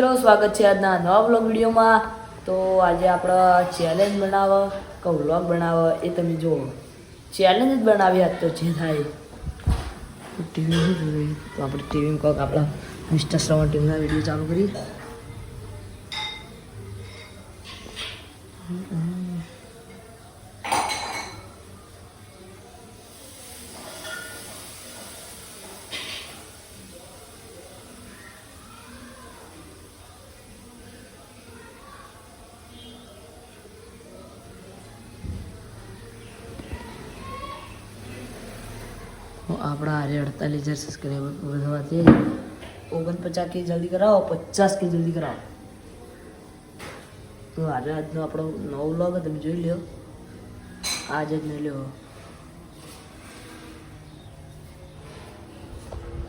મિત્રો, સ્વાગત છે આજના નવા બ્લોગ વિડીયોમાં. તો આજે આપણે ચેલેન્જ બનાવો કે વ્લોગ બનાવો એ તમે જુઓ. ચેલેન્જ જ બનાવી આજ તો જે થાય. ટીવી તો આપણે ટીવીમાં કોઈક આપણા મિસ્ટર શ્રવણ ટીમના વીડિયો ચાલુ કરી આપણા હારે અડતાલીસ હજાર સબસ્ક્રાઈબર વધવા છે. ઓગણપચાસ કે જલ્દી કરાવો, પચાસ કે જલ્દી કરાવો. તો આજે આજનો આપણો નવો વ્લોગ તમે જોઈ લ્યો. આજે જ નહીં લ્યો.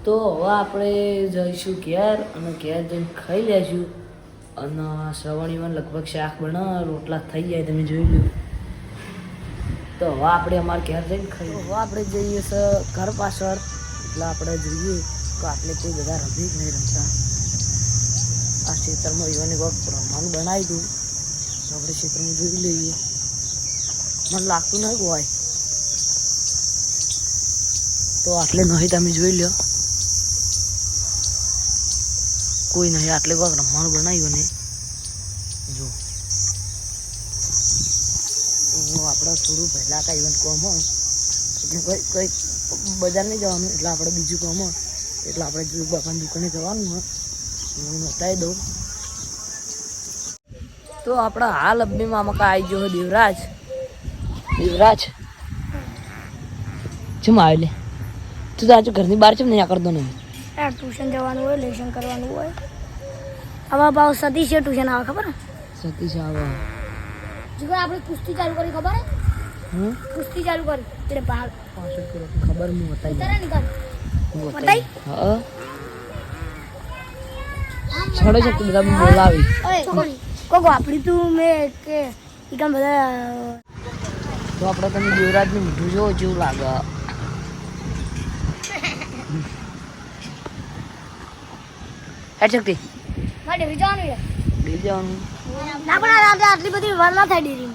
તો હવે આપણે જઈશું ઘેર અને ઘેર જઈને ખાઈ લેશું. અને શ્રવણીમાં લગભગ શાક બના, રોટલા થઈ જાય, તમે જોઈ લો તો હવે આપણે અમારા ઘેર જઈને ખાઈ હવે આપણે જઈએ છે ઘર પાછળ. એટલે આપણે જોઈએ. તો આપણે કોઈ બધા રમી જ નહીં રમતા. આ ક્ષેત્રમાં યુવાને કોઈક રમવાનું બનાવી દઉં. તો આપણે ક્ષેત્રમાં જોઈ લઈએ. મને લાગતું નહીં હોય. તો આટલે નહીં તમે જોઈ લો કોઈ નહીં આટલે કોઈક રમવાનું બનાવ્યું ને જો હું આપણે થોડું પહેલાં કાંઈ ઇવેન્ટ કોમ હોય એટલે કોઈ કોઈ બજાર નહીં જવાનું એટલે આપણે બીજું કામ હોય એટલે આપણે જો બાપાની દુકાને જવાનું હોય હું બતાવી દઉં. તો આપણા હાલ અબ્બીમાં મકા આવી ગયો દેવરાજ. દેવરાજ ચમ આવે લે. તું તો આજે ઘરની બહાર ચમ નહીં કરતો નહીં યાર ટ્યુશન જવાનું હોય લેશન કરવાનું હોય. હવે ભાવ સતીશ છે ટ્યુશન આવે ખબર? સતીશ આવે. જીગર આપણે કુસ્તી ચાલુ કરી ખબર હે? હમ? કુસ્તી ચાલુ કરી. એટલે ભાગ પાછળ કરો ખબર હું બતાઈ તારે દઉં હું? બતાવી. હા. છોડો છે તું બધા બોલાવી. ઓય કોકો આપણી તું મે કે ઈકમ બધા તો આપણે તમે દેવરાજનું મીઠું જોવો જેવું લાગે. હેડ શક્તિ મારે છે. લઈ જવાનું. ના, પણ રાતે આટલી બધી વાર ના થાય ડેરી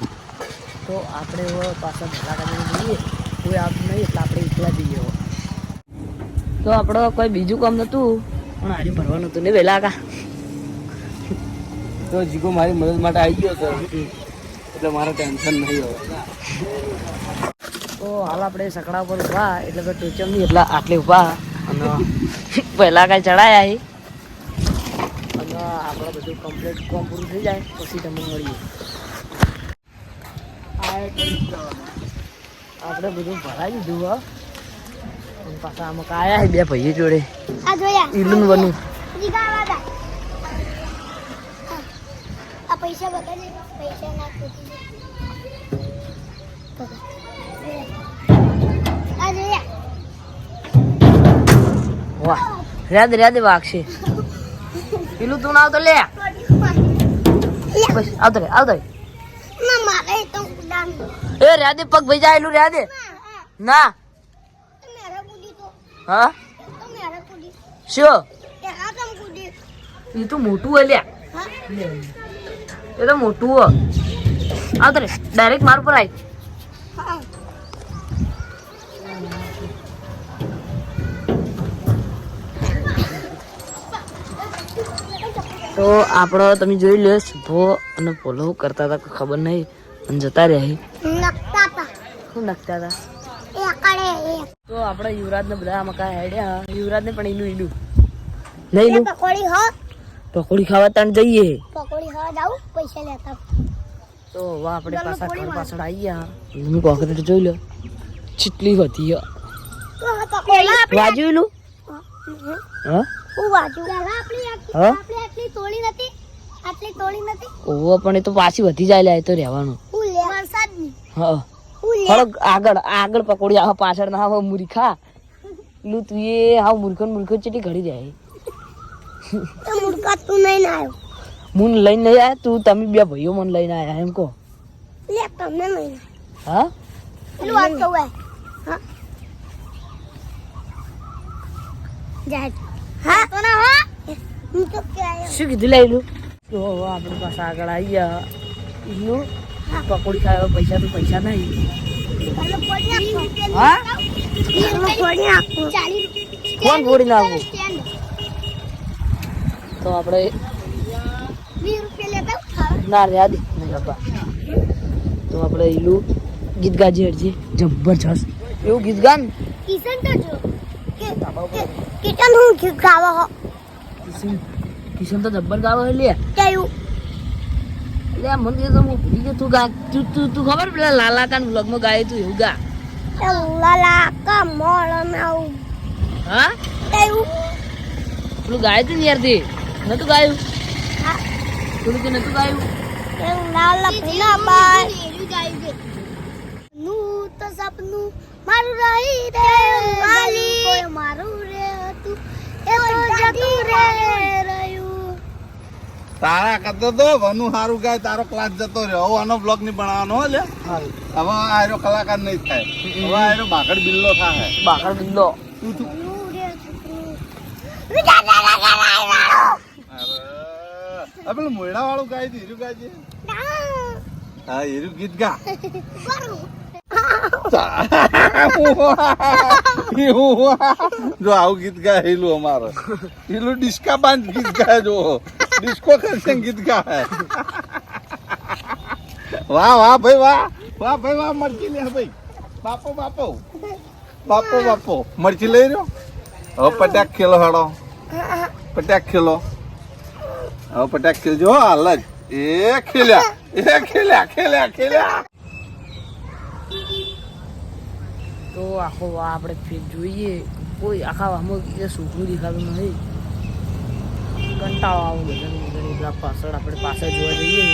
તો આપણે પાછા ભેગા કરીને જઈએ. કોઈ આપ નહીં, એટલે આપણે એકલા જઈએ તો આપણો કોઈ બીજું કામ નહોતું પણ આજે ભરવાનું હતું ને વહેલા કા તો જીગો મારી મદદ માટે આવી ગયો તો એટલે મારે ટેન્શન નહીં હોય તો હાલ આપણે સકડા ઉપર ઊભા એટલે કે ટોચમ નહીં, એટલે આટલે ઊભા અને પહેલાં કાંઈ ચડાયા આપણે બધું કમ્પ્લીટ કોમ પૂરું થઈ જાય પછી તમે મળીએ. આપણે બધું ભરાઈ દીધું હા. અને પાછા આમાં કાયા છે બે ભાઈ જોડે. આ જોયા. ઈલું બનું. જીગા વાદા આ પૈસા બતાજે પૈસા ના ખોટી આ જોયા. વાહ. રેદ રેદ વાગશે પેલું તું આવતો લે. બસ આવતો લે આવતો એ રેદે પગ ભાઈ જાય એલું રેદે ના. હા? શું એ તો મોટું હોય લ્યા એ તો મોટું હો આવતો રે ડાયરેક્ટ માર પર આવી તો આપણો તમે જોઈ લો શુભો અને પોલો કરતા હતા ખબર નહીં. અને જતા રહ્યા શું નાખતા હતા? તો આપણે યુવરાજને બધા મકા હેડ્યા યુવરાજને પણ ઈલું ઈલું નહીં ઈલું પકોડી હો પકોડી ખાવા તાણ જઈએ. પકોડી ખાવા જાવ પૈસા લેતા તો વા આપણે પાછા ઘર પાછળ આવી ગયા તમે કોકરેટ જોઈ લો ચીટલી હતી વાજ્યું ઈલું હા? હું વાંચું. પેલા આપણી આટલી હા? આપણી આટલી તોડી નથી આટલી તોડી નથી. ઓવો પણ એ તો પાછી વધી જાય લે એ તો રહેવાનું. હું લે. વરસાદની. હા. હું આગળ આગળ પકોડી આવા પાછળ ના આવા મૂરી ખા તું એ હાવ મૂર્ખો ને મૂર્ખો ચેટી ઘડી જાય તો નહીં ના આવ્યો. મુન લઈને નહીં આયા તું તમે બે ભાઈઓ મને લઈને આવ્યા એમ કહો. લે તમને નહીં હા? પેલું વાત કહું હા. જાય. ના શું કીધું લઈ લું તો આપણે પાસે આગળ આવી ઈલું પકોડી ખાવા પૈસા તો પૈસા નહીં. હા? કોણ ફોડી નાખવું તો આપણે ના રે આદિ નહીં બાપા તો આપણે એલું ગીત ગાજી હરજી જબરજસ્ત. એવું ગીત ગાન? કિશન તો જો. કિશન હું ગાવા કિશન કિશન તો જબ્બર ગાવો હે લે. કેવું લે મને તો હું ભૂલી ગયો તું ગા તું તું તું ખબર પેલા લાલા કાન વ્લોગમાં ગાય તું એવું ગા? લાલા કા મોળ નાઉ હા? કેવું પેલું ગાય તું ને યાર તે નતું ગાયું? હા. પેલું કે નતું ગાયું? લાલા ભીના બારનું તો સપનું મારું રહી રે વાલી કોઈ મારું રે હતું એ તો જતું રે રહ્યું તારા કરતો તો વનુ સારું ગાય તારો ક્લાસ જતો રહ્યો. હવે આનો બ્લોગ નહીં બનાવવાનો લે. હવે આરો કલાકાર નહીં થાય. હવે આરો બાકડ બિલ્લો થાય બાકડ બિલ્લો. તું તું. અરે. પેલું મોયડા વાળું ગાય છે હીરું ગાય છે? હા હીરું ગીત ગા. જો આવું ગીત ગાય હીલું અમારે. હીલું ડિસ્કા બાંધ ગીત ગાય જો ડિસ્કો કરશે ગાય વાહ વાહ, ભાઈ, વાહ. વાહ, ભાઈ, વાહ, મરચી લે, ભાઈ. બાપો બાપો. બાપો બાપો. મરચી લઈ રહ્યો? હવે પટાક ખેલો હાડો. પટાક ખેલો. હવે પટાક ખેલજો. હાલ જ. એ ખેલ્યા. એ ખેલ્યા ખેલ્યા ખેલ્યા. તો આખો આપણે ફેર જોઈએ. કોઈ આખા વામો એ સુખું દેખાતું નથી. કંટાળો આવો પાછળ આપણે પાછળ જોવા જઈએ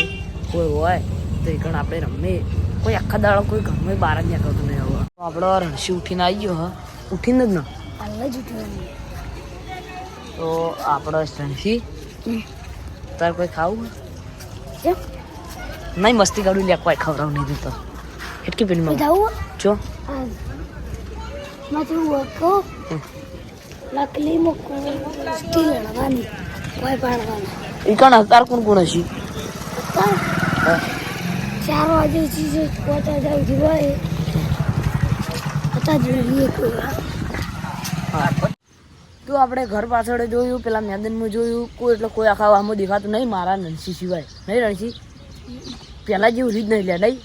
કોઈ હોય તો એકણ આપણે રમીએ કોઈ આખા દાડો કોઈ ઘરમાં બહાર જ નીકળતું નહીં હવે તો આપણો રણસી ઉઠીને આવી ગયો ઉઠીને જ ને તો આપણો રણસી તારે કોઈ ખાવું? નહીં મસ્તી કાઢું લે કોઈ ખવડાવ નહીં દેતો એટલી પેલી જો માથું લકલી મૂકું સ્ટીલ લડવાની કોઈ પાડવાની એ કણ હકાર કોણ કોણ હશે? ચાર વાગે ચીજ પહોંચા જાવ જીવાય. હતા જોઈએ કોઈ તો આપણે ઘર પાછળ જોયું પેલા મેદાનમાં જોયું કોઈ એટલે કોઈ આખા આમાં દેખાતું નહીં મારા રણસી સિવાય. નહીં રણસી પેલા જેવું રીત નહીં લે નહીં?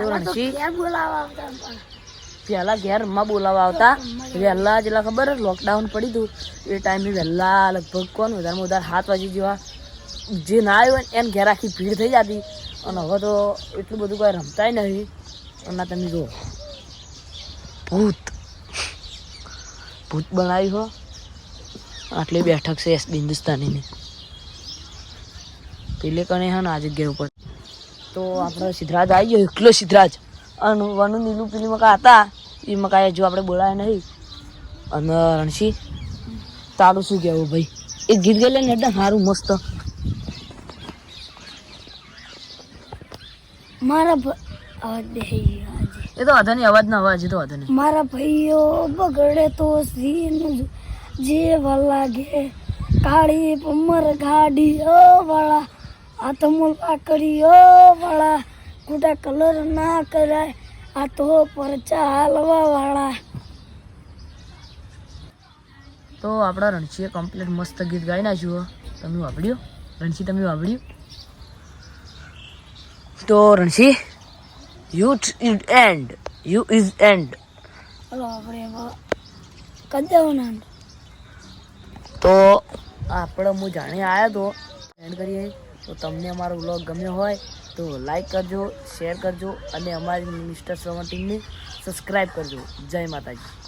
રણસી બોલાવા પેલા ઘેરમાં બોલાવા આવતા. વહેલા જેટલા ખબર લોકડાઉન પડી હતું એ ટાઈમે વહેલા લગભગ કોણ વધારેમાં વધારે સાત વાગે જેવા જે ના આવ્યો ને એને ઘેર આખી ભીડ થઈ જતી. અને હવે તો એટલું બધું કોઈ રમતાય નથી અને તમે જુઓ. ભૂત. ભૂત બનાવ્યું હો. આટલી બેઠક છે એસ હિન્દુસ્તાનીની પેલે કણે હે ને જગ્યા ઉપર. તો આપણે સિદ્ધરાજ આવી ગયો, એકલો સિદ્ધરાજ. અને વનુ નીલું પેલી મકા હતા એ મકા હજુ આપણે બોલાય નહીં. અને રણસી તારું શું કહેવું ભાઈ? એ ગીત ગયેલા ને એટલે સારું મસ્ત. મારા એ તો વાંધો નહીં અવાજ ના અવાજ એ તો વાંધો નહીં. મારા ભાઈઓ બગડે તો સીન જેવા લાગે. કાળી પમર ગાડી ઓ વાળા હાથમાં લાકડી ઓ વાળા. ખોટા કલર ના કરાય. આ તો પરચા હાલવા વાળા. તો આપણા રણછીએ કમ્પ્લીટ મસ્ત ગીત ગાઈ નાખ્યું. તમે વાપર્યું? રણછી તમે વાપર્યું? તો રણસી યુ is and you is and hello આપણે કદાવના તો આપણે હું જાણી આવ્યો તો. એન્ડ કરીએ. તો તમને અમારો વ્લોગ ગમ્યો હોય તો લાઈક કરજો શેર કરજો અને અમારી મિસ્ટર શ્રવણ ટીમને સબસ્ક્રાઈબ કરજો. જય માતાજી.